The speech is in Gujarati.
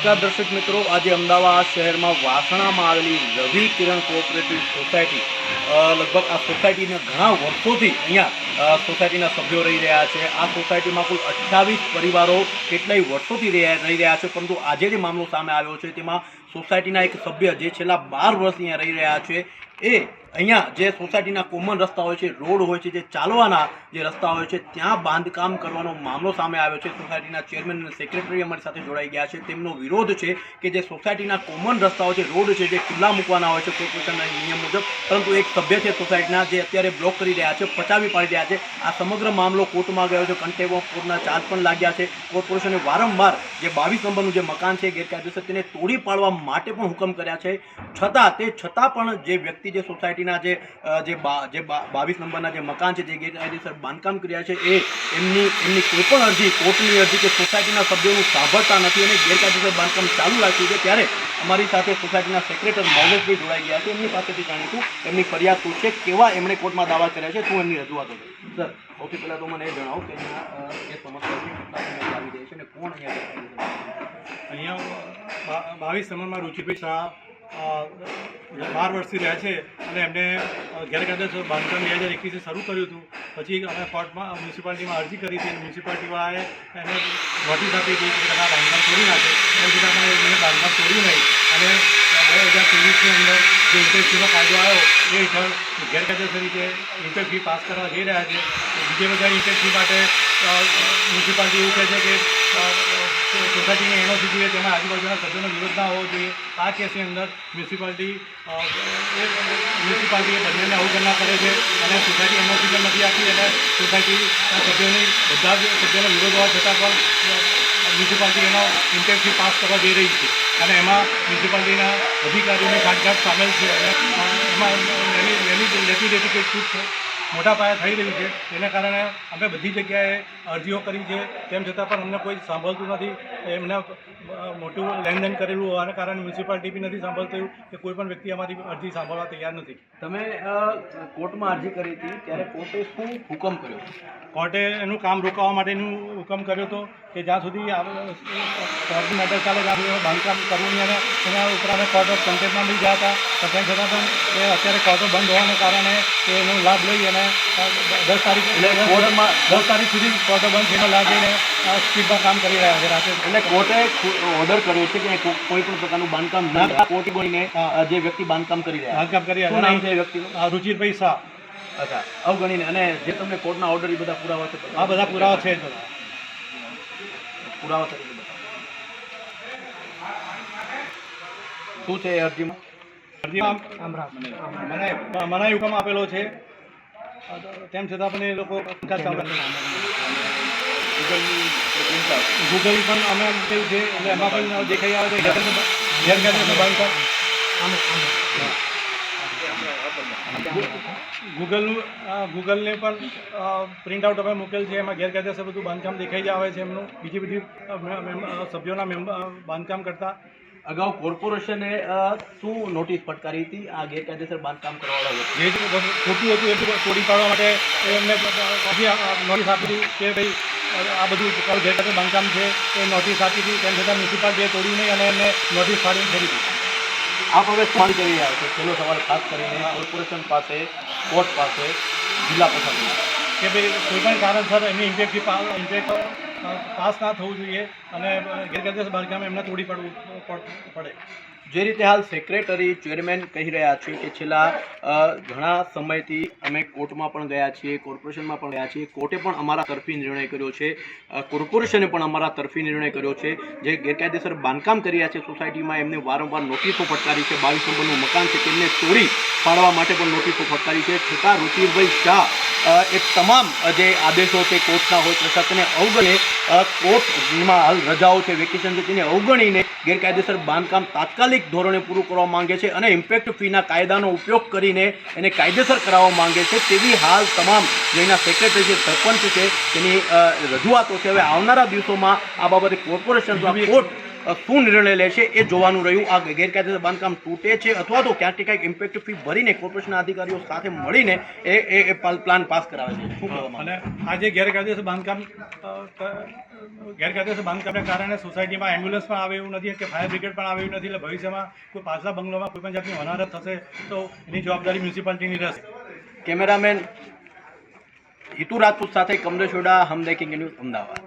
નમસ્કાર દર્શક મિત્રો, આજે અમદાવાદ શહેરમાં વાસણામાં આવેલી રવિ કિરણ કોઓપરેટિવ સોસાયટી લગભગ આ સોસાયટીના ઘણા વર્ષોથી અહીંયા સોસાયટીના સભ્યો રહી રહ્યા છે. આ સોસાયટીમાં કુલ અઠ્યાવીસ પરિવારો કેટલાય વર્ષોથી રહી રહ્યા છે, પરંતુ આજે જે મામલો સામે આવ્યો છે, તેમાં સોસાયટીના એક સભ્ય જે છેલ્લા બાર વર્ષ અહીંયા રહી રહ્યા છે, એ અહીંયા જે સોસાયટીના કોમન રસ્તા હોય છે, રોડ હોય છે, જે ચાલવાના જે રસ્તા હોય છે, ત્યાં બાંધકામ કરવાનો મામલો સામે આવ્યો છે. સોસાયટીના ચેરમેન અને સેક્રેટરી અમારી સાથે જોડાઈ ગયા છે. તેમનો વિરોધ છે કે જે સોસાયટીના કોમન રસ્તાઓ છે, રોડ છે, જે ખુલ્લા મૂકવાના હોય છે, કોર્પોરેશનના નિયમ મુજબ, પરંતુ એક સભ્ય છે સોસાયટીના જે અત્યારે બ્લોક કરી રહ્યા છે, પચાવી પાડી રહ્યા છે. આ સમગ્ર મામલો કોર્ટમાં ગયો છે. કન્ટેમ ઓફ કોર્ટના ચાર્જ પણ લાગ્યા છે. કોર્પોરેશને વારંવાર જે બાવીસ નંબરનું જે મકાન છે, ગેરકાયદેસર તેને તોડી પાડવા માટે પણ હુકમ કર્યા છે. છતાં, તે છતાં પણ જે વ્યક્તિ જે સોસાયટીના જે જે જે બાવીસ નંબરના જે મકાન છે, જે ગેરકાયદેસર બાંધકામ કર્યા છે, એ એમની એમની કોઈ પણ અરજી, કોર્ટની અરજી કે સોસાયટીના સભ્યોનું સાંભળતા નથી અને ગેરકાયદેસર બાંધકામ ચાલુ રાખ્યું છે, ત્યારે અમારી સાથે સોસાયટીના સેક્રેટરી મૌલેશભાઈ જોડાઈ ગયા છે. એમની પાસેથી જાણીશું એમની ફરિયાદ શું છે, કેવા એમણે કોર્ટમાં દાવા કર્યા છે, શું એમની રજૂઆતો છે. સર, સૌથી પહેલાં તો મને એ જણાવો કે જે સમસ્યા છે છે અને કોણ અહીંયા અહીંયા બાવીસ નંબરમાં રુચિભાઈ શાહ બાર વર્ષથી રહ્યા છે અને એમને ગેરકાયદેસર બાંધકામ બે હજાર એકવીસે શરૂ કર્યું હતું, પછી અમે કોર્ટમાં, મ્યુનિસિપાલિટીમાં અરજી કરી હતી મ્યુનિસિપાલિટીવાળાએ એને નોટિસ આપી હતી કે તમે બાંધકામ તોડી નાખે. એમ છતાં પણ એમને બાંધકામ તોડ્યું નહીં. અને બે હજાર ત્રેવીસની અંદર જે ઇન્ટરફીનો કાયદો આવ્યો, એ હેઠળ ગેરકાયદેસર રીતે ઇન્ટરેસ્ટ ફી પાસ કરવા જઈ રહ્યા છે. બીજે બધા ઇન્ટરેસ્ટ ફી માટે મ્યુનિસિપાલિટી એવું કહે છે કે સોસાયટીની એનઓસી જોઈએ, તેમાં આજુબાજુના સભ્યોનો વિરોધ ના હોવો જોઈએ. આ કેસની અંદર મ્યુનિસિપાલિટી મ્યુનિસિપાલિટીએ બંનેને અવગણના કરે છે અને સોસાયટી એનઓસી પણ નથી આપી અને સોસાયટીના સભ્યોની બધા જ સભ્યોનો વિરોધ હોવા છતાં પણ મ્યુનિસિપાલિટી એનો ઇન્ટેન્સિવ પાસ કરવા જઈ રહી છે. અને એમાં મ્યુનિસિપાલિટીના અધિકારીઓની ખાટઘાટ સામેલ છે. અને એમાં એની એની લેતી લેતી કંઈક છૂટ છે. મોટા પાયે થઈ રહ્યું છે. તેના કારણે અમે બધી જગ્યાએ અરજીઓ કરી છે તેમ છતાં પણ અમને કોઈ સાંભળતું નથી. એમને મોટું લેનદેન કરેલું હોવાના કારણે મ્યુનિસિપાલિટી બી નથી સાંભળતું કે કોઈ પણ વ્યક્તિ અમારી અરજી સાંભળવા તૈયાર નથી. તમે કોર્ટમાં અરજી કરી હતી ત્યારે કોર્ટે શું હુકમ કર્યો? કોર્ટે એનું કામ રોકાવા માટેનું હુકમ કર્યો હતો કે જ્યાં સુધી કોર્ટની મેટર ચાલે ત્યાં સુધી બાંધકામ કરવું નહીં અને એના ઉપર અમે કોર્ટ ઓફ કન્ટેન્ટમાં બી ગયા હતા. પણ તેમ છતાં પણ એ અત્યારે કોર્ટો બંધ હોવાને કારણે એનો લાભ લઈ અને દસ તારીખ દસ તારીખ સુધી કોર્ટો બંધ થઈને લાગીને સ્પીડમાં કામ કરી રહ્યા છે રાતે એટલે કોર્ટે ઓર્ડર કર્યો છે કે કોઈ પણ પ્રકારનું બાંધકામ ના. કોર્ટે બોલીને જે વ્યક્તિ બાંધકામ કરી રહ્યા બાંધકામ કરી રહ્યા નામ છે વ્યક્તિનું? રુચિરભાઈ શાહ. અચ્છા અવગણીને અને જે તમને કોર્ટના ઓર્ડર એ બધા પુરાવા છે આ બધા પુરાવા છે. પુરાવા તરીકે શું છે એ અરજીમાં? અરજીમાં મને મનાઈ હુકમ આપેલો છે તેમ છતાં પણ એ લોકો. ગૂગલ પણ અમે કહ્યું છે એટલે એમાં પણ દેખાઈ આવે છે ગેરકાયદેસર બાંધકામ ગૂગલનું ગૂગલને પણ પ્રિન્ટ આઉટ અમે મૂકેલ છે એમાં ગેરકાયદેસર બધું બાંધકામ દેખાઈ જ આવે છે એમનું. બીજી બધી સભ્યોના મેમ્બર બાંધકામ કરતા. અગાઉ કોર્પોરેશને શું નોટિસ ફટકારી હતી? આ ગેરકાયદેસર બાંધકામ કરવાવાળા જે ખોટું હતું એટલું તોડી પાડવા માટે એમને નોટિસ આપી હતી કે ભાઈ આ બધું ગેરકાયદેસર બાંધકામ છે એ નોટિસ આપી હતી. તેમ છતાં મ્યુનિસિપાલિટીએ તોડ્યું નહીં અને એમને નોટિસ ફાડીને ફેરી દીધી. આપ હવે સવાલ કરી રહ્યા છો. છેલ્લો સવાલ ખાસ કરીને કોર્પોરેશન પાસે કોર્ટ પાસે જિલ્લા પ્રશાસન. કે ભાઈ કોઈ પણ કારણસર એમની ઇન્ટેક્ટથી ઇન્ટેક્ટ પાસ ના થવું જોઈએ અને ગેરકાયદેસર બાંધકામ એમને તોડી પાડવું, પડ- જે રીતે હાલ સેક્રેટરી ચેરમેન કહી રહ્યા છે કે છેલ્લા ઘણા સમયથી અમે કોર્ટમાં પણ ગયા છીએ, કોર્પોરેશનમાં પણ ગયા છીએ. કોર્ટે પણ અમારા તરફી નિર્ણય કર્યો છે. કોર્પોરેશને પણ અમારા તરફી નિર્ણય કર્યો છે. જે ગેરકાયદેસર બાંધકામ કરી રહ્યા છે સોસાયટીમાં, એમને વારંવાર નોટિસો ફટકારી છે. બાવીસ નંબરનું મકાન છે તેમને તોડી પાડવા માટે પણ નોટિસો ફટકારી છે. છતાં રુચિરભાઈ શાહ એ તમામ જે આદેશો છે કોર્ટના હોય પ્રશાસને અવગણે કોર્ટમાં હાલ રજાઓ છે વેકેશન છે તેને અવગણીને ગેરકાયદેસર બાંધકામ તાત્કાલિક ધોરણે પૂરું કરવા માંગે છે અને ઇમ્પેક્ટ ફીના કાયદાનો ઉપયોગ કરીને એને કાયદેસર કરાવવા માંગે છે. તેવી હાલ તમામ જેના સેક્રેટરી છે સરપંચ છે તેની રજૂઆતો છે. હવે આવનારા દિવસોમાં આ બાબતે કોર્પોરેશન કોર્ટ શું નિર્ણય લે છે એ જોવાનું રહ્યું. આ ગેરકાયદેસર બાંધકામ તૂટે છે અથવા તો ક્યાંક ક્યાંક ઇમ્પેક્ટ ફી ભરીને કોર્પોરેશનના અધિકારીઓ સાથે મળીને એ એ પ્લાન પાસ કરાવે છે. શું કહેવા માંગો? અને આ જે ગેરકાયદેસર બાંધકામ ગેરકાયદેસર બાંધકામને કારણે સોસાયટીમાં એમ્બ્યુલન્સ પણ આવે એવું નથી કે ફાયર બ્રિગેડ પણ આવે એવું નથી એટલે ભવિષ્યમાં કોઈ પાછલા બંગલોમાં કોઈ પણ જાતની અનારત થશે તો એની જવાબદારી મ્યુનિસિપાલિટીની રહેશે. કેમેરામેન હિતુ રાજપૂત સાથે કમલેશ ઓડા હમદેકિંગ ન્યૂઝ અમદાવાદ.